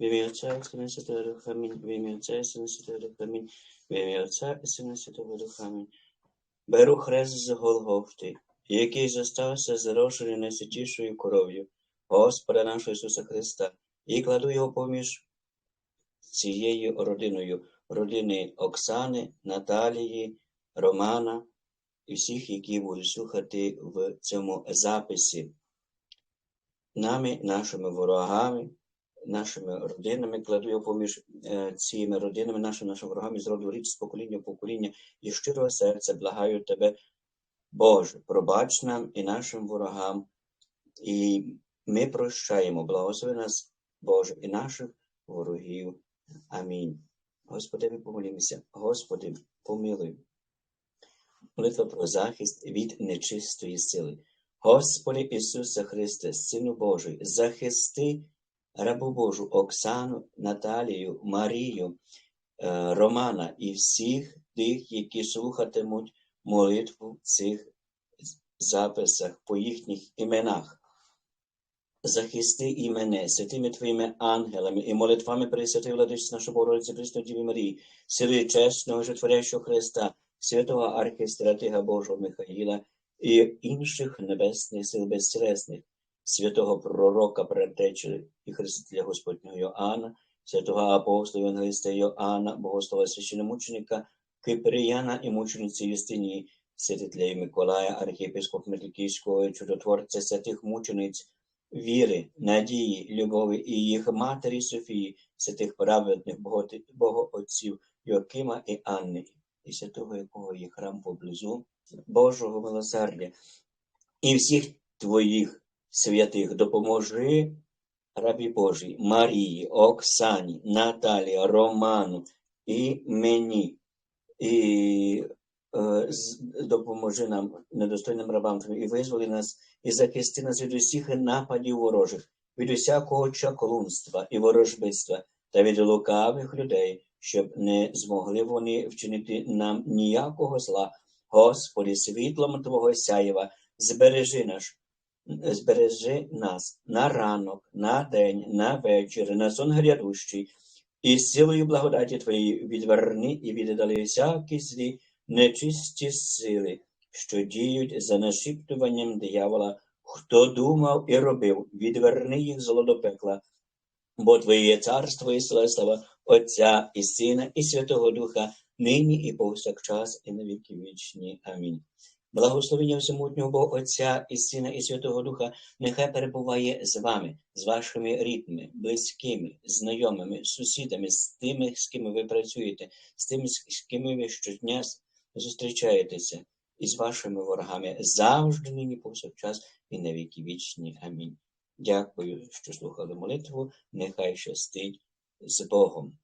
В ім'я Отця Сина Святого Духа. Амінь. В ім'я Отця Сина Святого Духа. Амінь. В ім'я Отця Сина Святого Духа. Амінь. Беру хрест з Голгофти, який зостався зарошений найсвятішою кров'ю Господа нашого Ісуса Христа, і кладу його поміж цією родиною, родини Оксани, Наталії, Романа і всіх, які будуть слухати в цьому записі. Нами, нашими ворогами, нашими родинами, кладу його поміж е, цими родинами, нашими, нашими ворогами з роду річ, з покоління в покоління, і щирого серця благаю тебе, Боже, пробач нам і нашим ворогам, і ми прощаємо, благослови нас, Боже, і наших ворогів. Амінь. Господи, ми помолімося. Господи, помилуй. Молитва про захист від нечистої сили. Господи Ісусе Христе, Сину Божий, захисти рабу Божу Оксану, Наталію, Марію, е, Романа і всіх тих, які слухатимуть молитву в цих записах по їхніх іменах. Захисти і мене святими Твоїми ангелами і молитвами Пресвятої Владичці нашої Богородиці Пресної Діви Марії, сили чесного житворящого Христа, святого архістратига Божого Михаїла і інших небесних сил безцілесних, святого пророка предтечі і Христителя Господнього Йоанна, святого апостола Євангелиста Йоанна, богослова священомученика Киприяна і мучениці Юстинії, святителя Миколая, архієпископ Метликійського, чудотворця святих мучениць, віри, надії, любові і їх матері Софії, святих праведних богоотців Йокима і Анни, і святого якого є храм поблизу Божого милосердя, і всіх твоїх святих допоможи рабі Божій, Марії, Оксані, Наталії, Роману і мені. І е, допоможи нам, недостойним рабам і визволи нас, і захисти нас від усіх нападів ворожих, від усякого чаклунства і ворожбитства, та від лукавих людей, щоб не змогли вони вчинити нам ніякого зла. Господи, світлом Твого сяєва, збережи наш, збережи нас на ранок, на день, на вечір, на сон грядущий, і силою благодаті Твоєї відверни і віддали всякі злі, нечисті сили, що діють за нашіптуванням диявола, хто думав і робив, відверни їх зло до пекла, бо Твоє є царство і слава Отця і Сина, і Святого Духа, нині і повсякчас, і на віки вічні. Амінь. Благословення всемутнього Бога Отця і Сина, і Святого Духа, нехай перебуває з вами, з вашими рідними, близькими, знайомими, сусідами, з тими, з ким ви працюєте, з тими, з ким ви щодня зустрічаєтеся, і з вашими ворогами завжди нині повсякчас і на віки вічні. Амінь. Дякую, що слухали молитву. Нехай щастить з Богом.